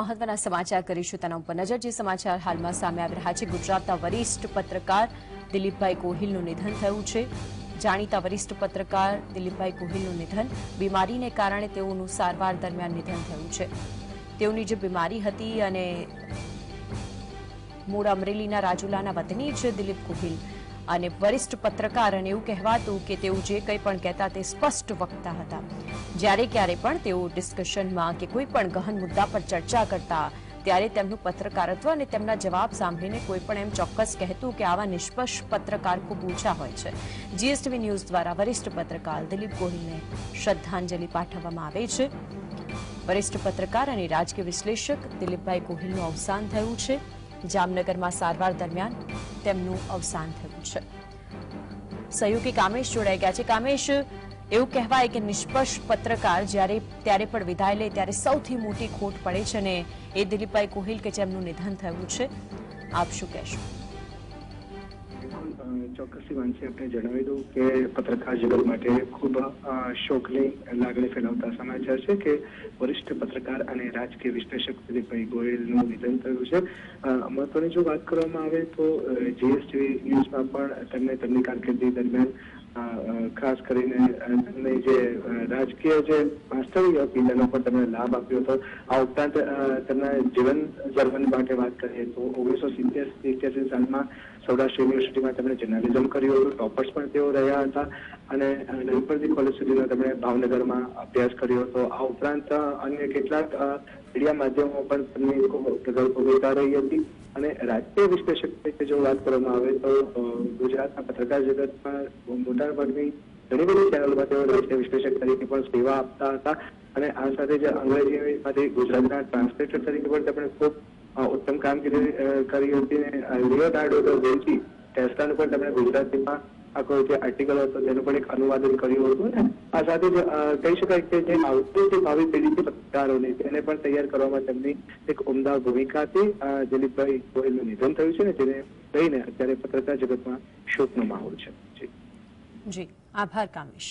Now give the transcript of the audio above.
મહત્વના સમાચાર કરીશું તેના ઉપર નજર. જે સમાચાર હાલમાં સામે આવી રહ્યા છે, ગુજરાતના વરિષ્ઠ પત્રકાર દિલીપભાઈ કોહિલનું નિધન થયું છે. જાણીતા વરિષ્ઠ પત્રકાર દિલીપભાઈ કોહિલનું નિધન બીમારીને કારણે તેઓનું સારવાર દરમિયાન નિધન થયું છે. તેઓની જે બીમારી હતી અને મૂળ અમરેલીના રાજુલાના વતની છે દિલીપ કોહિલ અને વરિષ્ઠ પત્રકાર અને એવું કહેવાતું કે તેઓ જે કંઈ પણ કહેતા તે સ્પષ્ટ વક્તા હતા. જ્યારે ક્યારે પણ તેઓ ડિસ્કશનમાં કે કોઈ પણ ગહન મુદ્દા પર ચર્ચા કરતા, ત્યારે તેમનું પત્રકારત્વ અને તેમના જવાબ સાંભળીને કોઈ પણ એમ ચોક્કસ કહેતું કે આવા નિષ્પક્ષ પત્રકાર ખૂબ ઓછા હોય છે. જીએસટીવી ન્યૂઝ દ્વારા વરિષ્ઠ પત્રકાર દિલીપ ગોહિલને શ્રદ્ધાંજલિ પાઠવવામાં આવે છે. વરિષ્ઠ પત્રકાર અને રાજકીય વિશ્લેષક દિલીપભાઈ ગોહિલનું અવસાન થયું છે. જામનગરમાં સારવાર દરમિયાન તેમનું અવસાન થયું છે. સહયોગી કામેશ જોડાઈ ગયા છે. કામેશ એવું કહેવાય કે નિષ્પક્ષ પત્રકાર જ્યારે ત્યારે પણ વિદાય લે, ત્યારે સૌથી મોટી ખોટ પડે છે અને એ દિલીપભાઈ કોહિલ કે જેમનું નિધન થયું છે. આપ શું કહેશો? ચોક્કસથી વાંચી આપણે જણાવી દઉં કે પત્રકાર જગત માટે ખૂબ શોકની લાગણી ફેલાવતા સમાચાર છે કે વરિષ્ઠ પત્રકાર અને રાજકીય વિશ્લેષક દિલીપભાઈ ગોયલનું નિધન થયું છે. મહત્વની જો વાત કરવામાં આવે તો જીએસટી ન્યૂઝમાં પણ તેમને તેમની કારકિર્દી દરમિયાન ખાસ કરીને તમને જે રાજકીય જે વાસ્તવિક તેનો પણ તમને લાભ આપ્યો હતો. આ ઉપરાંત તેમના જીવન જર્મન માટે વાત કરીએ તો ઓગણીસો સિત્તેર એક્યાસી સાલમાં સૌરાષ્ટ્ર યુનિવર્સિટીમાં તેમણે જર્નાલિઝમ કર્યું હતું. ટોપર્સ પણ તેઓ રહ્યા હતા અને નવપરદી કોલેજ સુધીનો તેમણે ભાવનગરમાં અભ્યાસ કર્યો હતો. આ ઉપરાંત અન્ય કેટલાક મીડિયા માધ્યમો પણ તેમની ખૂબ પ્રગલ્ભ રહી હતી. અને રાજકીય વિશ્લેષક તરીકે જો વાત કરવામાં આવે તો ગુજરાતના પત્રકાર જગતમાં મોટાભાગની ઘણી બધી ચેનલોમાં તેઓ રાજકીય વિશ્લેષક તરીકે પણ સેવા આપતા હતા. અને આ સાથે જે અંગ્રેજીમાંથી ગુજરાતના ટ્રાન્સલેટર તરીકે પણ તેમણે ખૂબ ઉત્તમ કામગીરી કરી હતી. અને લિયોનાર્ડો ટેસ્લાનું પણ તેમણે ગુજરાતીમાં આખો જે આર્ટિકલ હતો, તેનું પણ એક અનુવાદન કર્યું હતું ને. આ સાથે જ કહી શકાય કે જે આવતી જે ભાવિ પેઢી છે તેને પણ તૈયાર કરવામાં તેમની એક ઉમદા ભૂમિકા હતી દિલીપભાઈ ગોયલનું નિધન થયું છે ને, જેને લઈને અત્યારે પત્રકાર જગતમાં શોકનો માહોલ છે. જી, આભાર કામેશ.